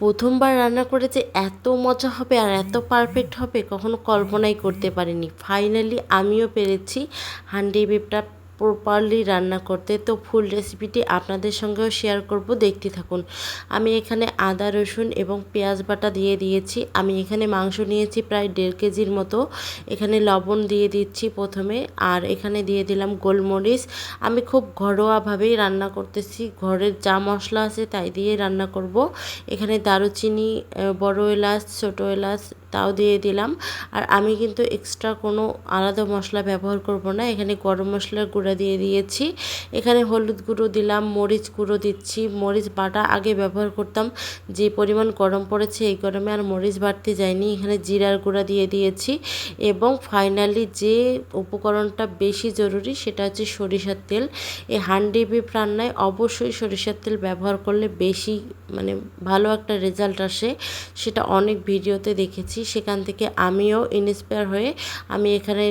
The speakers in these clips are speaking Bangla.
প্রথমবার রান্না করে যে এত মজা হবে আর এত পারফেক্ট হবে, কখনো কল্পনাই করতে পারিনি। ফাইনালি আমিও পেরেছি। হান্ডি বিপটা প্রপারলি রান্না করতে, তো ফুল রেসিপিটি আপনাদের সঙ্গেও শেয়ার করব। দেখতে থাকুন। আমি এখানে আদা, রসুন এবং পেঁয়াজ বাটা দিয়ে দিয়েছি। আমি এখানে মাংস নিয়েছি প্রায় দেড় কেজির মতো। এখানে লবণ দিয়ে দিচ্ছি প্রথমে। আর এখানে দিয়ে দিলাম গোলমরিচ। আমি খুব ঘরোয়াভাবেই রান্না করতেছি। ঘরের যা মশলা আছে তাই দিয়ে রান্না করব। এখানে দারুচিনি বড় এলাচ, ছোটো এলাচ তাও দিয়ে দিলাম। আর আমি কিন্তু এক্সট্রা কোনো আলাদা মশলা ব্যবহার করব না। এখানে গরম মশলার গুঁড়া দিয়ে দিয়েছি। এখানে হলুদ গুঁড়ো দিলাম, মরিচ গুঁড়ো দিচ্ছি। মরিচ বাটা আগে ব্যবহার করতাম। যে পরিমাণ গরম পড়েছে এই গরমে আর মরিচ বাড়তে যায়নি। এখানে জিরার গুঁড়া দিয়ে দিয়েছি। এবং ফাইনালি যে উপকরণটা বেশি জরুরি সেটা হচ্ছে সরিষার তেল। এই হান্ডি বিফ রান্নায় অবশ্যই সরিষার তেল ব্যবহার করলে বেশি মানে ভালো একটা রেজাল্ট আসে। সেটা অনেক ভিডিওতে দেখেছি। সেখান থেকে আমিও ইন্সপায়ার হয়ে আমি এখানে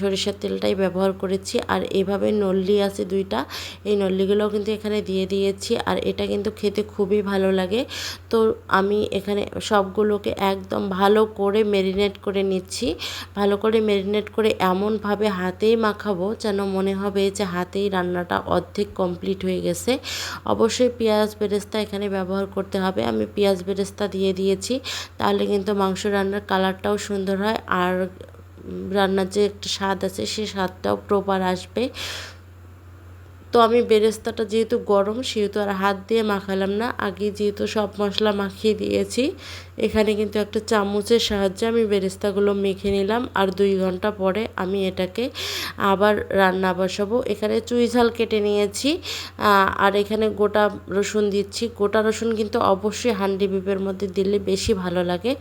সরিষার তেলটাই ব্যবহার করেছি। আর এভাবে নল্লি আছে দুইটা, এই নল্লিগুলোও কিন্তু এখানে দিয়ে দিয়েছি। আর এটা কিন্তু খেতে খুবই ভালো লাগে। তো আমি এখানে সবগুলোকে একদম ভালো করে মেরিনেট করে নিচ্ছি। ভালো করে মেরিনেট করে এমনভাবে হাতেই মাখাবো যেন মনে হবে যে হাতেই রান্নাটা অর্ধেক কমপ্লিট হয়ে গেছে। অবশ্যই পেঁয়াজ বেরেস্তা এখানে ব্যবহার করতে হবে। আমি পেঁয়াজ বেরেস্তা দিয়ে দিয়েছি। তাহলে কিন্তু মাংস রান্নার কালারটাও সুন্দর হয়। আর রান্নার যে একটা স্বাদ আছে সে স্বাদটাও প্রপার আসবে। তো আমি বেরেস্তাটা যেহেতু গরম, সেহেতু আর হাত দিয়ে মাখালাম না। আগে যেহেতু সব মশলা মাখিয়ে দিয়েছি, এখানে কিন্তু একটা চামচের সাহায্যে আমি বেরেস্তাগুলো মেখে নিলাম আর দুই ঘণ্টা পরে আমি এটাকে আবার রান্না বসাবো। এখানে চুই ঝাল কেটে নিয়েছি আর এখানে গোটা রসুন দিচ্ছি। গোটা রসুন কিন্তু অবশ্যই হান্ডি বিপের মধ্যে দিলে বেশি ভালো লাগে।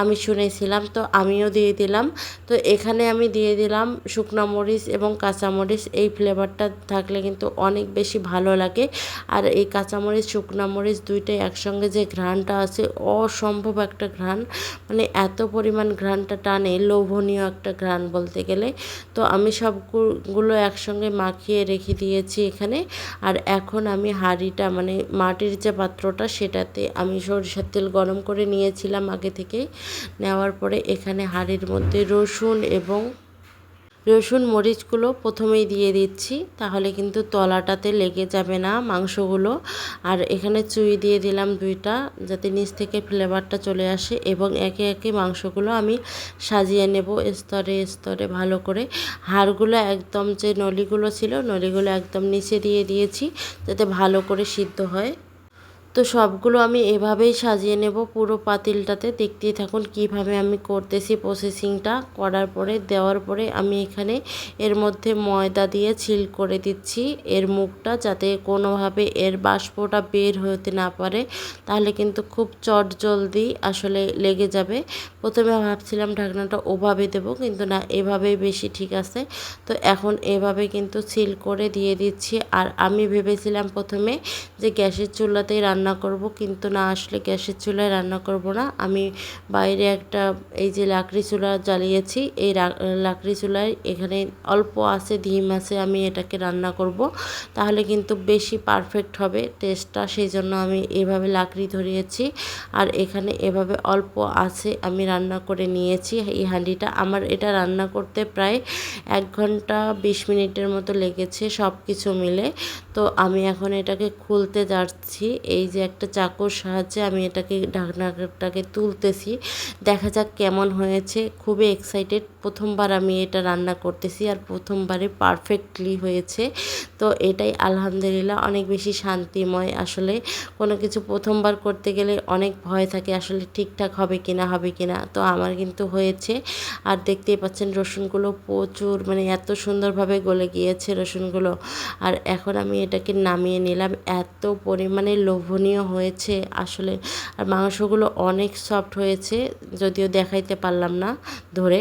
আমি শুনেছিলাম, তো আমিও দিয়ে দিলাম। তো এখানে আমি দিয়ে দিলাম শুকনা মরিচ এবং কাঁচামরিচ এই ফ্লেভারটা থাকলে কিন্তু অনেক বেশি ভালো লাগে। আর এই কাঁচামরিচ, শুকনা মরিচ দুইটাই একসঙ্গে যে ঘ্রাণটা আছে, অসম্ভব একটা ঘ্রাণ। মানে এত পরিমাণ ঘ্রাণটা টানে, লোভনীয় একটা ঘ্রাণ বলতে গেলে। তো আমি সবগুলো একসঙ্গে মাখিয়ে রেখে দিয়েছি এখানে। আর এখন আমি হাঁড়িটা মানে মাটির যে পাত্রটা, সেটাতে আমি সরিষার তেল গরম করে নিয়েছিলাম আগে থেকে। নেওয়ার পরে এখানে হাঁড়ির মধ্যে রসুন এবং রসুন মরিচগুলো প্রথমেই দিয়ে দিচ্ছি, তাহলে কিন্তু তলাটাতে লেগে যাবে না মাংসগুলো। আর এখানে চুই দিয়ে দিলাম দুইটা, যাতে নিচ থেকে ফ্লেভারটা চলে আসে, এবং একে একে মাংসগুলো আমি সাজিয়ে নেব স্তরে স্তরে ভালো করে। হাড়গুলো একদম যে নলিগুলো ছিল, নলিগুলো একদম নিচে দিয়ে দিয়েছি, যাতে ভালো করে সিদ্ধ হয়। তো সবগুলো আমি এভাবেই সাজিয়ে নেব পুরো পাতিলটাতে। দেখতেই থাকুন কীভাবে আমি করতেছি প্রসেসিংটা করার পরে, দেওয়ার পরে আমি এখানে এর মধ্যে ময়দা দিয়ে ছিল করে দিচ্ছি। এর মুখটা যাতে কোনোভাবে এর বাষ্পটা বের হতে না পারে, তাহলে কিন্তু খুব চট জলদি আসলে লেগে যাবে। প্রথমে ভাবছিলাম ঢাকনাটা ওভাবে দেব, কিন্তু না, এভাবেই বেশি ঠিক আছে। তো এখন এভাবে কিন্তু সিল করে দিয়ে দিচ্ছি। আর আমি ভেবেছিলাম প্রথমে যে গ্যাসের চুলাতেই রান্না রান্না করব, কিন্তু না আসলে গ্যাসের চুলায় রান্না করব না। আমি বাইরে একটা, এই যে লাকড়ি চুলা জ্বালিয়েছি, এই লাকড়ি চুলায় এখানে অল্প আছে, ডিম আছে, আমি এটাকে রান্না করব। তাহলে কিন্তু বেশি পারফেক্ট হবে টেস্টটা সেই জন্য আমি এভাবে লাকড়ি ধরিয়েছি। আর এখানে এভাবে অল্প আছে, আমি রান্না করে নিয়েছি এই হাঁডিটা। আমার এটা রান্না করতে প্রায় এক ঘণ্টা বিশ মিনিটের মতো লেগেছে সব কিছু মিলে। তো আমি এখন এটাকে খুলতে যাচ্ছি, এই যে একটা চাকুর সাহায্যে আমি এটাকে, ঢাকনাটাকে তুলতেছি। দেখা যাক কেমন হয়েছে। খুবই এক্সাইটেড প্রথমবার আমি এটা রান্না করতেছি আর প্রথমবারে পারফেক্টলি হয়েছে। তো এটাই আলহামদুলিল্লাহ অনেক বেশি শান্তিময় আসলে। কোনো কিছু প্রথমবার করতে গেলে অনেক ভয় থাকে আসলে ঠিকঠাক হবে কি না হবে কি না তো আমার কিন্তু হয়েছে। আর দেখতেই পাচ্ছেন রসুনগুলো প্রচুর মানে এত সুন্দরভাবে গলে গিয়েছে রসুনগুলো। আর এখন আমি এটাকে নামিয়ে নিলাম। এত পরিমাণে লোভনীয় হয়েছে আসলে। আর মাংসগুলো অনেক সফট হয়েছে যদিও দেখাইতে পারলাম না ধরে।